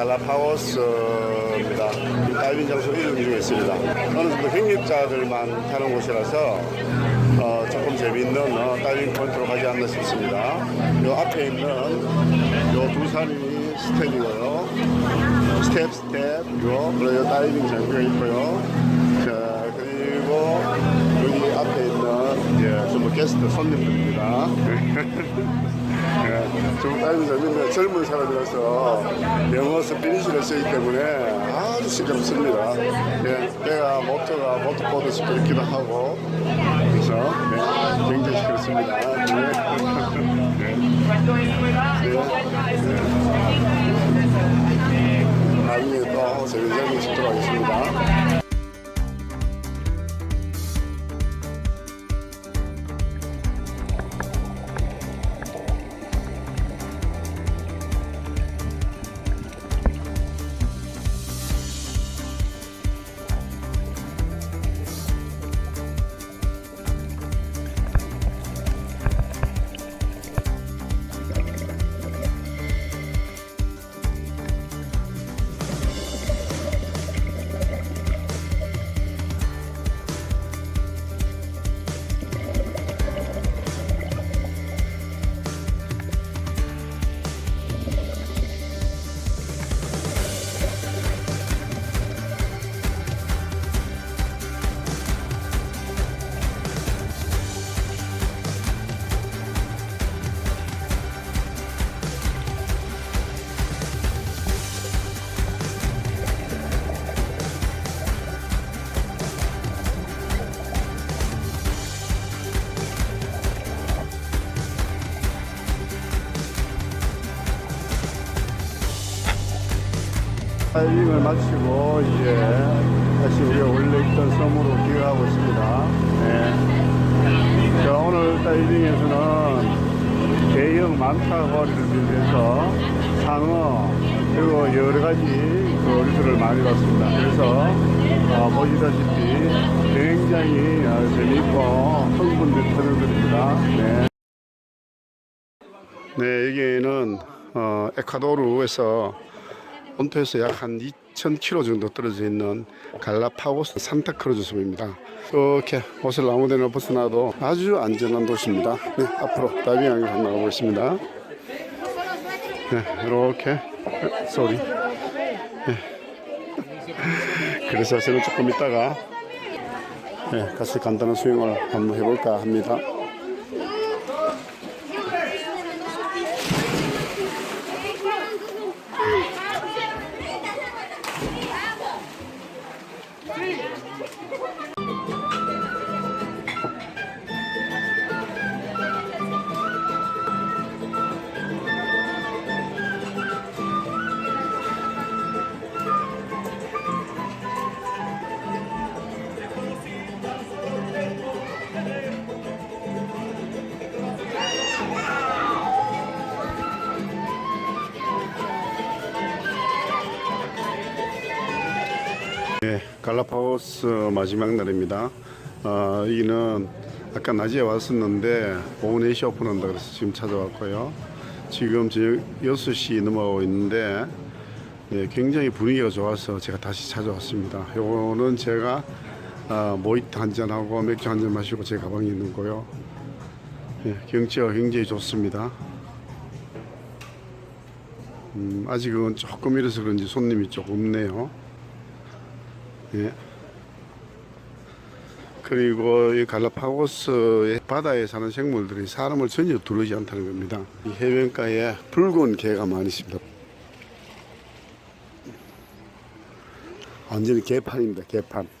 갈라파고스입니다. 다이빙 장소 이름 중에 있습니다. 어느 정도 경력자들만 하는 곳이라서 어, 조금 재미있는 어, 다이빙 포인트로 가지 않나 싶습니다. 요 앞에 있는 요 두 산이 스텝이고요. 스텝, 스텝, 요, 그리고 요 다이빙 장소가 있고요. 자, 그리고 여기 앞에 있는 이제 전부 게스트 손님들입니다. 예, 좀 다이빙 장소인데 젊은 사람이라서 영어 스피니시를 쓰기 때문에 아주 시끄럽습니다. 예, 배가 모터가 모터보드 시끄럽기도 하고 그래서 네, 굉장히 시끄럽습니다. 네. 나중에 또 재미있는 싶도록 하겠습니다. 다이빙을 마치고 이제 다시 우리가 원래 있던 섬으로 귀가하고 있습니다. 네. 자, 오늘 다이빙에서는 대형 망타거리를 비롯해서 상어 그리고 여러 가지 그 어류들을 많이 봤습니다. 그래서 어, 보시다시피 굉장히 어, 재미있고 흥분된 터널들입니다. 네. 네, 여기는 어, 에콰도르에서 본토에서 약 한 2,000km 정도 떨어져 있는 갈라파고스 산타크루즈 섬입니다. 이렇게 옷을 아무 데나 벗어나도 아주 안전한 도시입니다. 네, 앞으로 다이빙하게 나가 보겠습니다. 네, 이렇게 쏘리. 네. 그래서 저는 조금 있다가 네, 같이 간단한 수영을 한번 해볼까 합니다. 네, 갈라파고스 마지막 날입니다. 어, 여기는 아까 낮에 왔었는데 오후 4시 오픈한다 그래서 지금 찾아왔고요. 지금 지금 6시 넘어가고 있는데 네, 굉장히 분위기가 좋아서 제가 다시 찾아왔습니다. 요거는 제가 어, 모히또 한잔하고 맥주 한 잔 마시고 제 가방에 있는 거요. 네, 경치가 굉장히 좋습니다. 음, 아직은 조금 이래서 그런지 손님이 조금 없네요. 예. 그리고 이 갈라파고스의 바다에 사는 생물들이 사람을 전혀 두르지 않다는 겁니다. 이 해변가에 붉은 개가 많이 있습니다. 완전히 개판입니다. 개판.